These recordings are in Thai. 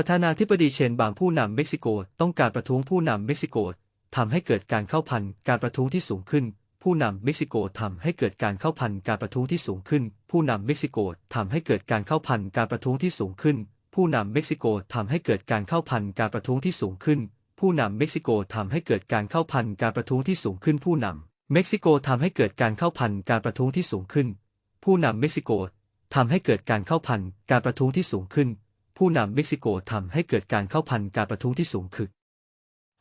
ประธานาธิบดีเชนบางผู้นำเม็กซิโกต้องการประท้วงผู้นำเม็กซิโกทำให้เกิดการเข้าพันการประท้วงที่สูงขึ้น ผู้นำเม็กซิโกทำให้เกิดการเข้าพันการประท้วงที่สูงขึ้น ผู้นำเม็กซิโกทำให้เกิดการเข้าพันการประท้วงที่สูงขึ้น ผู้นำเม็กซิโกทำให้เกิดการเข้าพันการประท้วงที่สูงขึ้น ผู้นำเม็กซิโกทำให้เกิดการเข้าพันการประท้วงที่สูงขึ้น ผู้นำเม็กซิโกทำให้เกิดการเข้าพันการประท้วงที่สูงขึ้น ผู้นำเม็กซิโกทำให้เกิดการเข้าพันการประท้วงที่สูงขึ้น ผู้นำเม็กซิโกทำให้เกิดการเข้าพันการประท้วงที่สูงขึ้น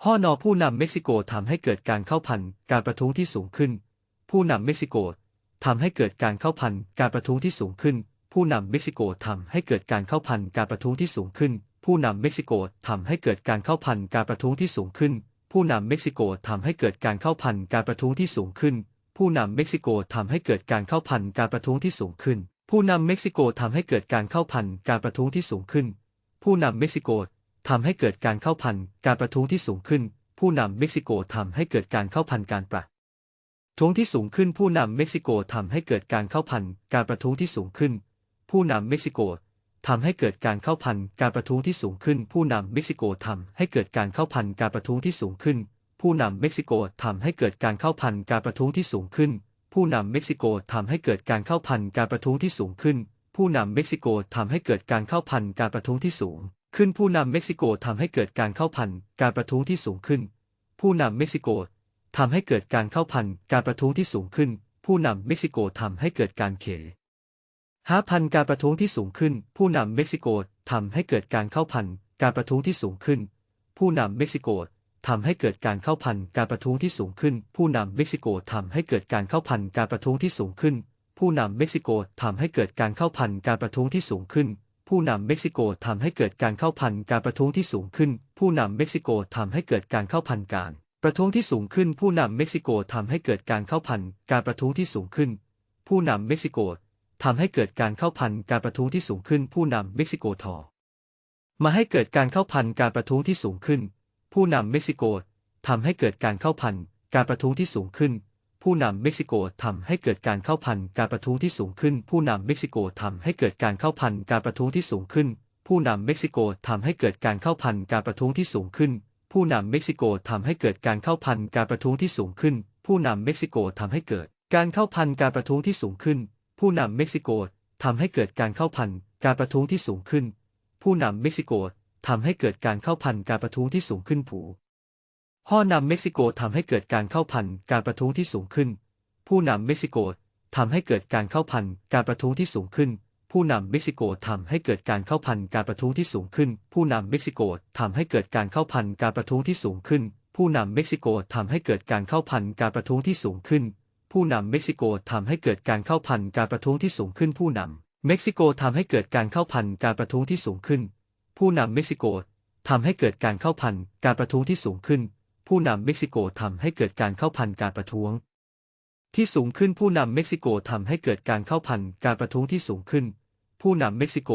ฮอนอผู้นำเม็กซิโกทำให้เกิดการเข้าพันการประท้วงที่สูงขึ้น ผู้นำเม็กซิโกทำให้เกิดการเข้าพันการประท้วงที่สูงขึ้น ผู้นำเม็กซิโกทำให้เกิดการเข้าพันการประท้วงที่สูงขึ้น ผู้นำเม็กซิโกทำให้เกิดการเข้าพันการประท้วงที่สูงขึ้น ผู้นำเม็กซิโกทำให้เกิดการเข้าพันการประท้วงที่สูงขึ้น ผู้นำเม็กซิโกทำให้เกิดการเข้าพันการประท้วงที่สูงขึ้น ผู้นำเม็กซิโกทำให้เกิดการเข้าพันการประท้วงที่สูงขึ้น ผู้นำเม็กซิโกทำให้เกิดการเข้าพันการประท้วงที่สูงขึ้น ผู้นำเม็กซิโกทำให้เกิดการเข้าพันการประท้วงที่สูงขึ้น ผู้นำเม็กซิโกทำให้เกิดการเข้าพันการประท้วงที่สูงขึ้น ผู้นำเม็กซิโกทำให้เกิดการเข้าพันการประท้วงที่สูงขึ้น ผู้นำเม็กซิโกทำให้เกิดการเข้าพันการประท้วงที่สูงขึ้น ผู้นำเม็กซิโกทำให้เกิดการเข้าพันการประท้วงที่สูงขึ้น ผู้นำเม็กซิโกทำให้เกิดการเข้าพันการประท้วงที่สูงขึ้น ผู้นำเม็กซิโกทำให้เกิดการเข้าพันการประท้วงที่สูง ขึ้นผู้นำเม็กซิโกทำให้เกิดการเข้าพันการประท้วงที่สูงขึ้น ผู้นำเม็กซิโกทำให้เกิดการเข้าพันการประท้วงที่สูงขึ้น ผู้นำเม็กซิโกทำให้เกิดการเขหาพันการประท้วงที่สูงขึ้น ผู้นำเม็กซิโกทำให้เกิดการเข้าพันการประท้วงที่สูงขึ้น ผู้นำเม็กซิโก ทำให้เกิดการเข้าพันการประท้วงที่สูงขึ้น ผู้นำเม็กซิโกทำให้เกิดการเข้าพันการประท้วงที่สูงขึ้น ผู้นำเม็กซิโกทำให้เกิดการเข้าพันการประท้วงที่สูงขึ้น ผู้นำเม็กซิโกทำให้เกิดการเข้าพันการประท้วงที่สูงขึ้น ผู้นำเม็กซิโกทำให้เกิดการเข้าพันการ ประท้วงที่สูงขึ้น ผู้นำเม็กซิโกทำให้เกิดการเข้าพันการประท้วงที่สูงขึ้น ผู้นำเม็กซิโกทำให้เกิดการเข้าพันการประท้วงที่สูงขึ้น ผู้นำเม็กซิโกทอมาให้เกิดการเข้าพันการประท้วงที่สูงขึ้น ผู้นำเม็กซิโกทำให้เกิดการเข้าพันการประท้วงที่สูงขึ้น ผู้นำเม็กซิโกทำให้เกิดการเข้าพันการประท้วงที่สูงขึ้น ผู้นำเม็กซิโกทำให้เกิดการเข้าพันการประท้วงที่สูงขึ้น ผู้นำเม็กซิโกทำให้เกิดการเข้าพันการประท้วงที่สูงขึ้น ผู้นำเม็กซิโกทำให้เกิดการเข้าพันการประท้วงที่สูงขึ้น ผู้นำเม็กซิโกทำให้เกิด การเข้าพันการประท้วงที่สูงขึ้น ผู้นำเม็กซิโกทำให้เกิดการเข้าพันการประท้วงที่สูงขึ้น ผู้นำเม็กซิโก ทำให้เกิดการเข้าพันการประท้วงที่สูงขึ้นผูห่อนำเม็กซิโกทำให้เกิดการเข้าพันการประท้วงที่สูงขึ้น ผู้นำเม็กซิโกทำให้เกิดการเข้าพันการประท้วงที่สูงขึ้น ผู้นำเม็กซิโกทำให้เกิดการเข้าพันการประท้วงที่สูงขึ้น ผู้นำเม็กซิโกทำให้เกิดการเข้าพันการประท้วงที่สูงขึ้น ผู้นำเม็กซิโกทำให้เกิดการเข้าพันการประท้วงที่สูงขึ้น ผู้นำเม็กซิโกทำให้เกิดการเข้าพันการประท้วงที่สูงขึ้น ผู้นำเม็กซิโกทำให้เกิดการเข้าพันการประท้วงที่สูงขึ้น ผู้นำเม็กซิโกทำให้เกิดการเข้าพันการประท้วงที่สูงขึ้น ผู้นำเม็กซิโกทำให้เกิดการเข้าพันการประท้วง ที่สูงขึ้นผู้นำเม็กซิโกทำให้เกิดการเข้าพันการประท้วงที่สูงขึ้น ผู้นำเม็กซิโก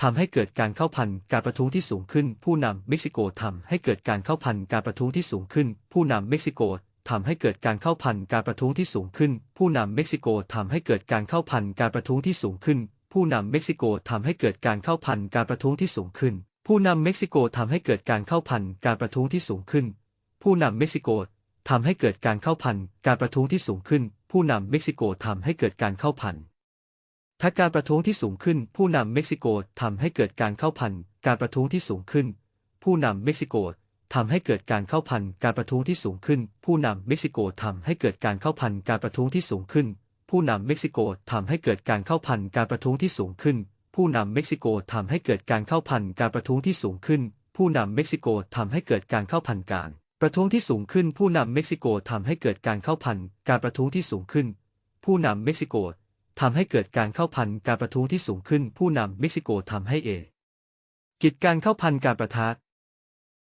ทำให้เกิดการเข้าพันการประท้วงที่สูงขึ้น ผู้นำเม็กซิโกทำให้เกิดการเข้าพันการประท้วงที่สูงขึ้น ผู้นำเม็กซิโกทำให้เกิดการเข้าพันการประท้วงที่สูงขึ้น ผู้นำเม็กซิโกทำให้เกิดการเข้าพันการประท้วงที่สูงขึ้น ผู้นำเม็กซิโกทำให้เกิดการเข้าพันการประท้วงที่สูงขึ้น ผู้นำเม็กซิโกทำให้เกิดการเข้าพันการประท้วงที่สูงขึ้น ผู้นำเม็กซิโกทำให้เกิดการเข้าพันการประท้วงที่สูงขึ้น ผู้นำเม็กซิโกทำให้เกิดการเข้าพันถ้าการประท้วงที่สูงขึ้น ผู้นำเม็กซิโกทำให้เกิดการเข้าพันการประท้วงที่สูงขึ้น ผู้นำเม็กซิโกทำให้เกิดการเข้าพันการประท้วงที่สูงขึ้น ผู้นำเม็กซิโกทำให้เกิดการเข้าพันการประท้วงที่สูงขึ้น ผู้นำเม็กซิโกทำให้เกิดการเข้าพันการประท้วงที่สูงขึ้น ผู้นำเม็กซิโกทำให้เกิดการเข้าพันการประท้วงที่สูงขึ้น ผู้นำเม็กซิโกทำให้เกิดการเข้าพันการ ประท้วงที่สูงขึ้น ผู้นำเม็กซิโกทำให้เกิดการเข้าพันการประท้วงที่สูงขึ้น ผู้นำเม็กซิโกทำให้เกิดการเข้าพันการประท้วงที่สูงขึ้น ผู้นำเม็กซิโกทำให้เอกิจการเข้าพันการประทะ